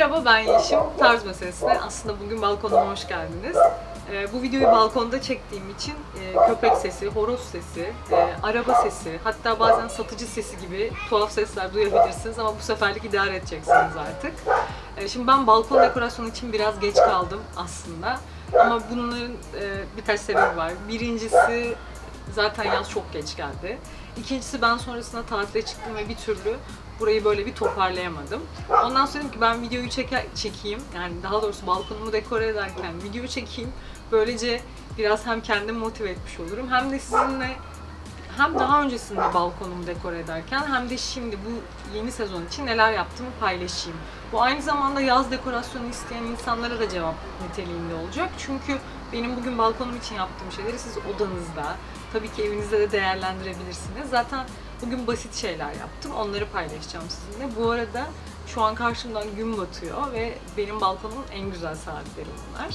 ben Yeşim. Tarz meselesine aslında bugün balkonuma hoş geldiniz. Ee, bu videoyu balkonda çektiğim için e, köpek sesi, horoz sesi, e, araba sesi, hatta bazen satıcı sesi gibi tuhaf sesler duyabilirsiniz ama bu seferlik idare edeceksiniz artık. E, şimdi ben balkon dekorasyonu için biraz geç kaldım aslında. Ama bunların e, birkaç sebebi var. Birincisi zaten yaz çok geç geldi. İkincisi ben sonrasında tatile çıktım ve bir türlü burayı böyle bir toparlayamadım. Ondan sonra dedim ki ben videoyu çeker, çekeyim. Yani daha doğrusu balkonumu dekore ederken videoyu çekeyim. Böylece biraz hem kendimi motive etmiş olurum hem de sizinle hem daha öncesinde balkonumu dekore ederken hem de şimdi bu yeni sezon için neler yaptığımı paylaşayım. Bu aynı zamanda yaz dekorasyonu isteyen insanlara da cevap niteliğinde olacak. Çünkü benim bugün balkonum için yaptığım şeyleri siz odanızda, tabii ki evinizde de değerlendirebilirsiniz. Zaten bugün basit şeyler yaptım. Onları paylaşacağım sizinle. Bu arada şu an karşımdan gün batıyor ve benim balkonumun en güzel saatleri bunlar.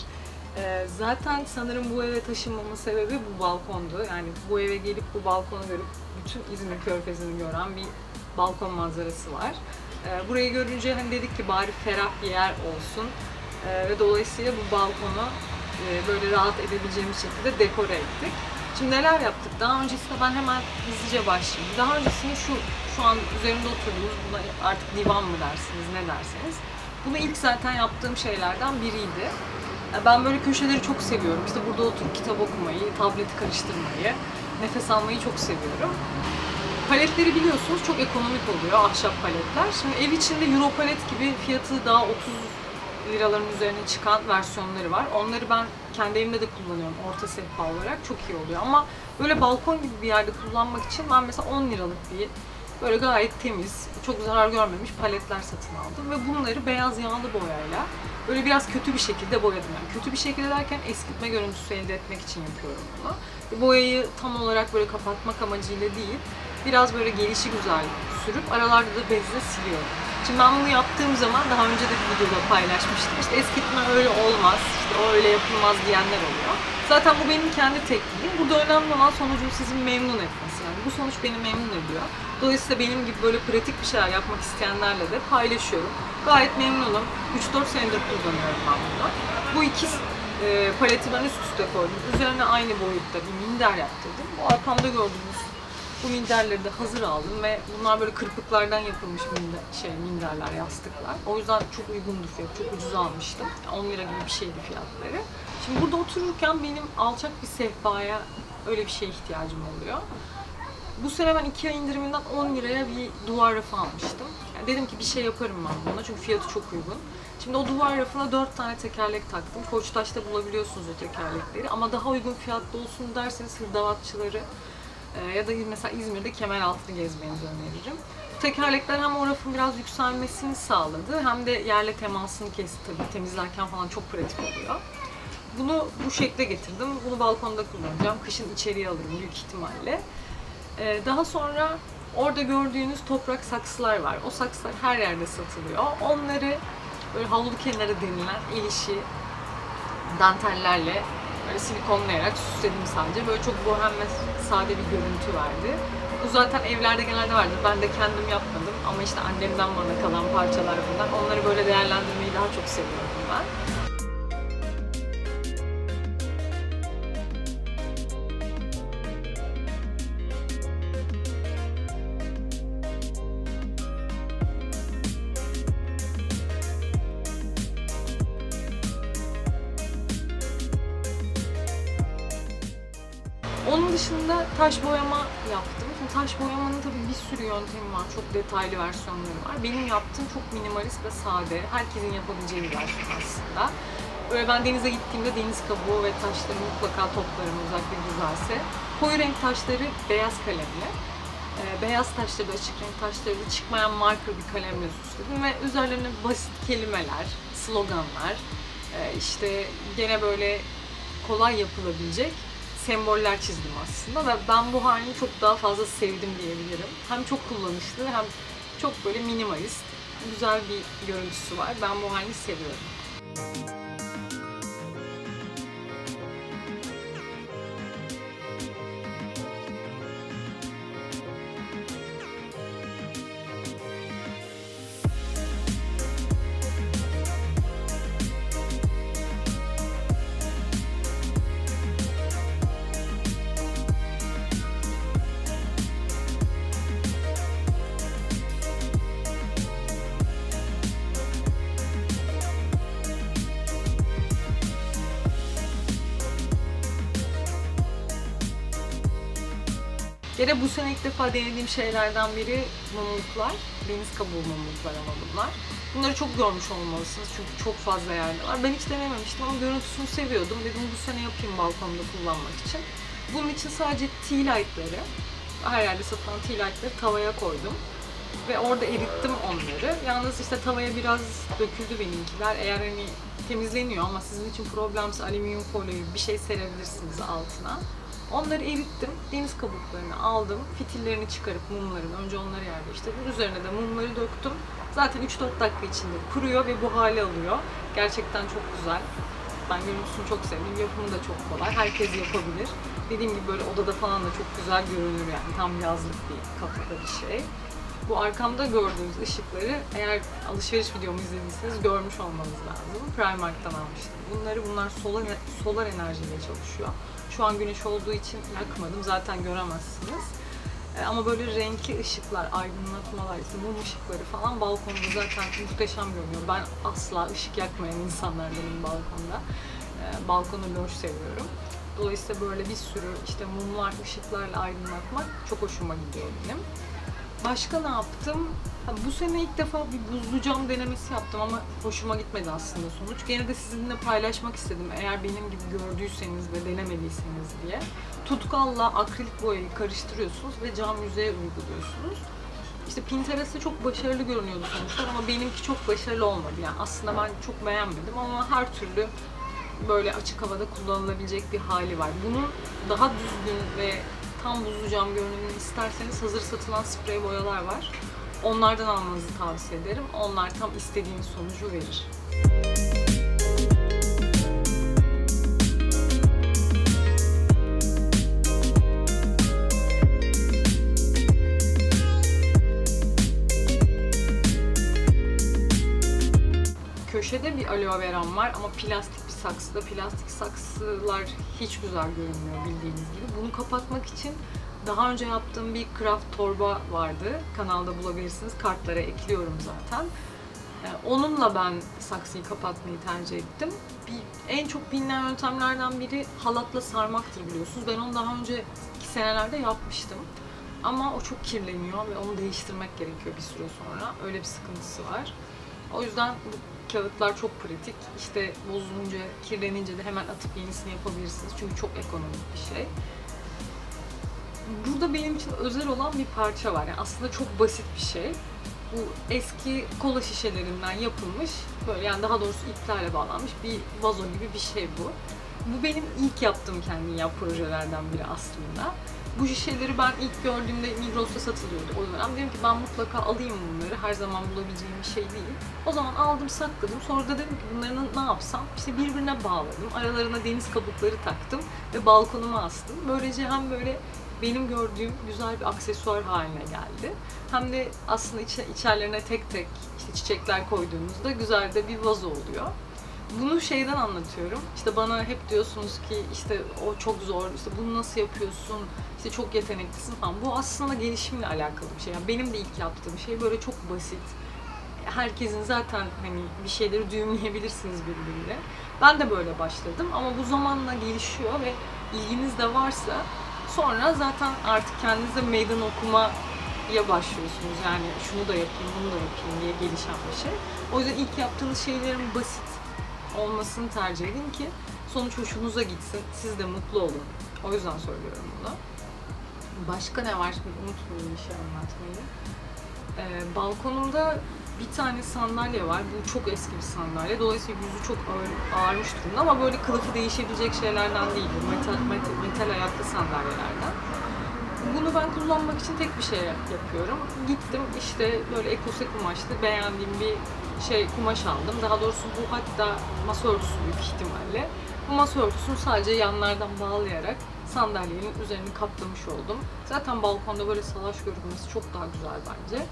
Ee, zaten sanırım bu eve taşınmamın sebebi bu balkondu. Yani bu eve gelip bu balkonu görüp bütün İzmir Körfezi'ni gören bir balkon manzarası var. Ee, burayı görünce hani dedik ki bari ferah bir yer olsun. Ee, ve dolayısıyla bu balkonu e, böyle rahat edebileceğimiz şekilde dekore ettik. Şimdi neler yaptık? Daha öncesinde ben hemen hızlıca başlayayım. Daha öncesinde şu şu an üzerinde oturduğumuz buna artık divan mı dersiniz ne derseniz. Bunu ilk zaten yaptığım şeylerden biriydi. Yani Ben böyle köşeleri çok seviyorum. İşte burada oturup kitap okumayı, tableti karıştırmayı, nefes almayı çok seviyorum. Paletleri biliyorsunuz çok ekonomik oluyor ahşap paletler. Şimdi ev içinde Euro palet gibi fiyatı daha 30 liraların üzerine çıkan versiyonları var. Onları ben kendi evimde de kullanıyorum orta sehpa olarak. Çok iyi oluyor ama böyle balkon gibi bir yerde kullanmak için ben mesela 10 liralık bir böyle gayet temiz, çok zarar görmemiş paletler satın aldım ve bunları beyaz yağlı boyayla böyle biraz kötü bir şekilde boyadım. Yani kötü bir şekilde derken eskitme görüntüsü elde etmek için yapıyorum bunu. Boyayı tam olarak böyle kapatmak amacıyla değil, biraz böyle gelişi güzel sürüp aralarda da bezle siliyorum. Şimdi ben bunu yaptığım zaman daha önce de bir videoda paylaşmıştım. İşte eskitme öyle olmaz, işte o öyle yapılmaz diyenler oluyor. Zaten bu benim kendi tekniğim. Burada önemli olan sonucun sizi memnun etmesi. Yani bu sonuç beni memnun ediyor. Dolayısıyla benim gibi böyle pratik bir şeyler yapmak isteyenlerle de paylaşıyorum. Gayet memnunum. 3-4 senedir kullanıyorum ben bunu. Bu iki e, paleti ben üst üste koydum. Üzerine aynı boyutta bir minder yaptırdım. Bu arkamda gördüğünüz bu minderleri de hazır aldım ve bunlar böyle kırpıklardan yapılmış minder, şey minderler, yastıklar. O yüzden çok uygundu fiyat, çok ucuz almıştım. 10 lira gibi bir şeydi fiyatları. Şimdi burada otururken benim alçak bir sehpaya öyle bir şeye ihtiyacım oluyor. Bu sene ben iki ay indiriminden 10 liraya bir duvar rafı almıştım. Yani dedim ki bir şey yaparım ben buna çünkü fiyatı çok uygun. Şimdi o duvar rafına 4 tane tekerlek taktım. Koçtaş'ta bulabiliyorsunuz o tekerlekleri ama daha uygun fiyatlı olsun derseniz hırdavatçıları e, ya da mesela İzmir'de Kemeraltı'nı gezmenizi öneririm. Tekerlekler hem o rafın biraz yükselmesini sağladı hem de yerle temasını kesti tabii temizlerken falan çok pratik oluyor. Bunu bu şekle getirdim. Bunu balkonda kullanacağım. Kışın içeriye alırım büyük ihtimalle. Ee, daha sonra orada gördüğünüz toprak saksılar var. O saksılar her yerde satılıyor. Onları böyle havlu kenarı denilen el işi dantellerle böyle silikonlayarak süsledim sadece. Böyle çok bohem ve sade bir görüntü verdi. Bu zaten evlerde genelde vardır. Ben de kendim yapmadım ama işte annemden bana kalan parçalar bunlar. Onları böyle değerlendirmeyi daha çok seviyorum ben. Onun dışında taş boyama yaptım. Şimdi taş boyamanın tabii bir sürü yöntemi var. Çok detaylı versiyonları var. Benim yaptığım çok minimalist ve sade. Herkesin yapabileceği bir versiyon aslında. Böyle ben denize gittiğimde deniz kabuğu ve taşları mutlaka toplarım özellikle güzelse. Koyu renk taşları beyaz kalemle. e, beyaz taşları açık renk taşları çıkmayan marker bir kalemle süsledim ve üzerlerine basit kelimeler, sloganlar, e, işte gene böyle kolay yapılabilecek semboller çizdim aslında ve ben bu halini çok daha fazla sevdim diyebilirim. Hem çok kullanışlı hem çok böyle minimalist, güzel bir görüntüsü var. Ben bu halini seviyorum. De bu sene ilk defa denediğim şeylerden biri mumluklar. Deniz kabuğu mumluklar ama bunlar. Bunları çok görmüş olmalısınız çünkü çok fazla yerde var. Ben hiç denememiştim ama görüntüsünü seviyordum. Dedim bu sene yapayım balkonda kullanmak için. Bunun için sadece tea light'ları, her yerde satılan tea light'ları tavaya koydum. Ve orada erittim onları. Yalnız işte tavaya biraz döküldü benimkiler. Eğer hani temizleniyor ama sizin için problemse alüminyum folyoyu bir şey serebilirsiniz altına. Onları erittim. Deniz kabuklarını aldım. Fitillerini çıkarıp mumların önce onları yerleştirdim. Üzerine de mumları döktüm. Zaten 3-4 dakika içinde kuruyor ve bu hale alıyor. Gerçekten çok güzel. Ben görüntüsünü çok sevdim. Yapımı da çok kolay. Herkes yapabilir. Dediğim gibi böyle odada falan da çok güzel görünür yani. Tam yazlık bir kafada bir şey. Bu arkamda gördüğünüz ışıkları eğer alışveriş videomu izlediyseniz görmüş olmanız lazım. Primark'tan almıştım. Bunları bunlar solar, solar enerjiyle çalışıyor. Şu an güneş olduğu için yakmadım. Zaten göremezsiniz. E, Ama böyle renkli ışıklar, aydınlatmalar, işte mum ışıkları falan balkonda zaten muhteşem görünüyor. Ben asla ışık yakmayan insanlardanım balkonda. E, balkonu loş seviyorum. Dolayısıyla böyle bir sürü işte mumlar, ışıklarla aydınlatmak çok hoşuma gidiyor benim. Başka ne yaptım? Ha, bu sene ilk defa bir buzlu cam denemesi yaptım ama hoşuma gitmedi aslında sonuç. Gene de sizinle paylaşmak istedim eğer benim gibi gördüyseniz ve denemediyseniz diye. Tutkalla akrilik boyayı karıştırıyorsunuz ve cam yüzeye uyguluyorsunuz. İşte Pinterest'te çok başarılı görünüyordu sonuçlar ama benimki çok başarılı olmadı. Yani aslında ben çok beğenmedim ama her türlü böyle açık havada kullanılabilecek bir hali var. Bunun daha düzgün ve tam buzlu cam görünümünü isterseniz hazır satılan sprey boyalar var. Onlardan almanızı tavsiye ederim. Onlar tam istediğiniz sonucu verir. Köşede bir aloe veram var ama plastik saksıda. Plastik saksılar hiç güzel görünmüyor bildiğiniz gibi. Bunu kapatmak için daha önce yaptığım bir craft torba vardı. Kanalda bulabilirsiniz. Kartlara ekliyorum zaten. Ee, Onunla ben saksıyı kapatmayı tercih ettim. Bir, en çok bilinen yöntemlerden biri halatla sarmaktır biliyorsunuz. Ben onu daha önce senelerde yapmıştım. Ama o çok kirleniyor ve onu değiştirmek gerekiyor bir süre sonra. Öyle bir sıkıntısı var. O yüzden kağıtlar çok pratik. İşte bozulunca, kirlenince de hemen atıp yenisini yapabilirsiniz. Çünkü çok ekonomik bir şey. Burada benim için özel olan bir parça var. Yani aslında çok basit bir şey. Bu eski kola şişelerinden yapılmış, böyle yani daha doğrusu iplerle bağlanmış bir vazo gibi bir şey bu. Bu benim ilk yaptığım kendi yap projelerden biri aslında. Bu şişeleri ben ilk gördüğümde Migros'ta satılıyordu o dönem. Dedim ki ben mutlaka alayım bunları. Her zaman bulabileceğim bir şey değil. O zaman aldım sakladım. Sonra da dedim ki bunları ne yapsam? İşte birbirine bağladım. Aralarına deniz kabukları taktım ve balkonuma astım. Böylece hem böyle benim gördüğüm güzel bir aksesuar haline geldi. Hem de aslında içe, içerilerine tek tek işte çiçekler koyduğunuzda güzel de bir vazo oluyor. Bunu şeyden anlatıyorum. İşte bana hep diyorsunuz ki işte o çok zor, işte bunu nasıl yapıyorsun, işte çok yeteneklisin falan. Bu aslında gelişimle alakalı bir şey. Yani benim de ilk yaptığım şey böyle çok basit. Herkesin zaten hani bir şeyleri düğümleyebilirsiniz birbirine. Ben de böyle başladım ama bu zamanla gelişiyor ve ilginiz de varsa sonra zaten artık kendinize meydan okumaya başlıyorsunuz. Yani şunu da yapayım, bunu da yapayım diye gelişen bir şey. O yüzden ilk yaptığınız şeylerin basit olmasını tercih edin ki sonuç hoşunuza gitsin, siz de mutlu olun. O yüzden söylüyorum bunu. Başka ne var? Şimdi unutmayayım bir şey anlatmayı. Ee, balkonumda bir tane sandalye var. Bu çok eski bir sandalye. Dolayısıyla yüzü çok ağır, ağarmış durumda ama böyle kılıfı değişebilecek şeylerden değil. Metal, metal, metal ayaklı sandalyelerden. Bunu ben kullanmak için tek bir şey yapıyorum. Gittim işte böyle ekose kumaşlı beğendiğim bir şey kumaş aldım. Daha doğrusu bu hatta masa örtüsü büyük ihtimalle. Bu masa örtüsünü sadece yanlardan bağlayarak sandalyenin üzerini kaplamış oldum. Zaten balkonda böyle salaş görünmesi çok daha güzel bence.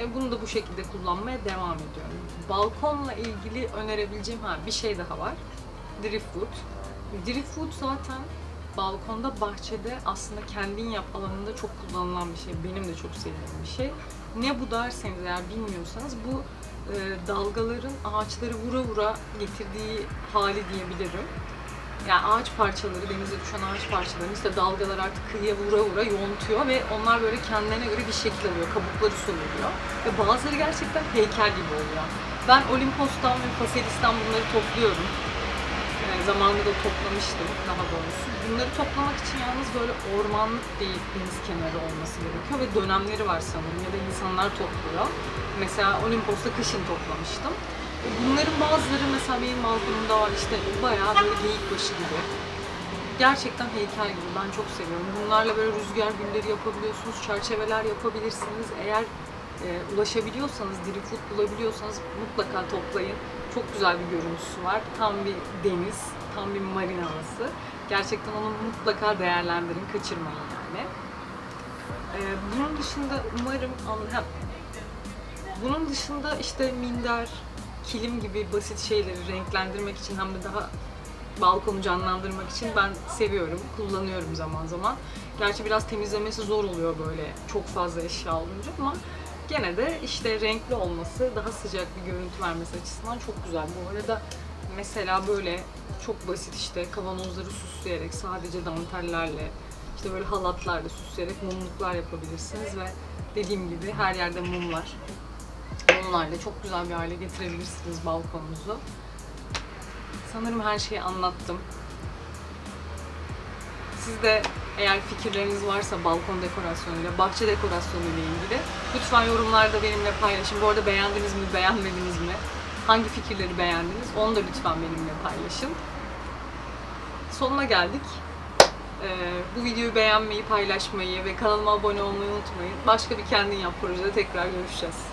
E, bunu da bu şekilde kullanmaya devam ediyorum. Balkonla ilgili önerebileceğim ha, bir şey daha var. Driftwood. Driftwood zaten balkonda, bahçede aslında kendin yap alanında çok kullanılan bir şey. Benim de çok sevdiğim bir şey. Ne bu derseniz eğer bilmiyorsanız bu e, dalgaların ağaçları vura vura getirdiği hali diyebilirim. yani ağaç parçaları, denize düşen ağaç parçalarını işte dalgalar artık kıyıya vura vura yontuyor ve onlar böyle kendilerine göre bir şekil alıyor, kabukları soyuluyor. Ve bazıları gerçekten heykel gibi oluyor. Ben Olimpos'tan ve Faselis'ten bunları topluyorum. Yani zamanında da toplamıştım daha doğrusu. Bunları toplamak için yalnız böyle ormanlık bir deniz kenarı olması gerekiyor ve dönemleri var sanırım ya da insanlar topluyor. Mesela Olimpos'ta kışın toplamıştım. Bunların bazıları mesela benim balkonumda var işte bayağı böyle geyik başı gibi. Gerçekten heykel gibi ben çok seviyorum. Bunlarla böyle rüzgar gülleri yapabiliyorsunuz, çerçeveler yapabilirsiniz. Eğer e, ulaşabiliyorsanız, diri food bulabiliyorsanız mutlaka toplayın. Çok güzel bir görüntüsü var. Tam bir deniz, tam bir marina havası. Gerçekten onu mutlaka değerlendirin, kaçırmayın yani. E, bunun dışında umarım anla- ha, bunun dışında işte minder, kilim gibi basit şeyleri renklendirmek için hem de daha balkonu canlandırmak için ben seviyorum, kullanıyorum zaman zaman. Gerçi biraz temizlemesi zor oluyor böyle çok fazla eşya olunca ama gene de işte renkli olması, daha sıcak bir görüntü vermesi açısından çok güzel. Bu arada mesela böyle çok basit işte kavanozları süsleyerek sadece dantellerle işte böyle halatlarla süsleyerek mumluklar yapabilirsiniz ve dediğim gibi her yerde mum var. Onlarla çok güzel bir hale getirebilirsiniz balkonunuzu. Sanırım her şeyi anlattım. Siz de eğer fikirleriniz varsa balkon dekorasyonuyla, bahçe dekorasyonuyla ilgili lütfen yorumlarda benimle paylaşın. Bu arada beğendiniz mi, beğenmediniz mi? Hangi fikirleri beğendiniz? Onu da lütfen benimle paylaşın. Sonuna geldik. Ee, bu videoyu beğenmeyi, paylaşmayı ve kanalıma abone olmayı unutmayın. Başka bir kendin yap projede tekrar görüşeceğiz.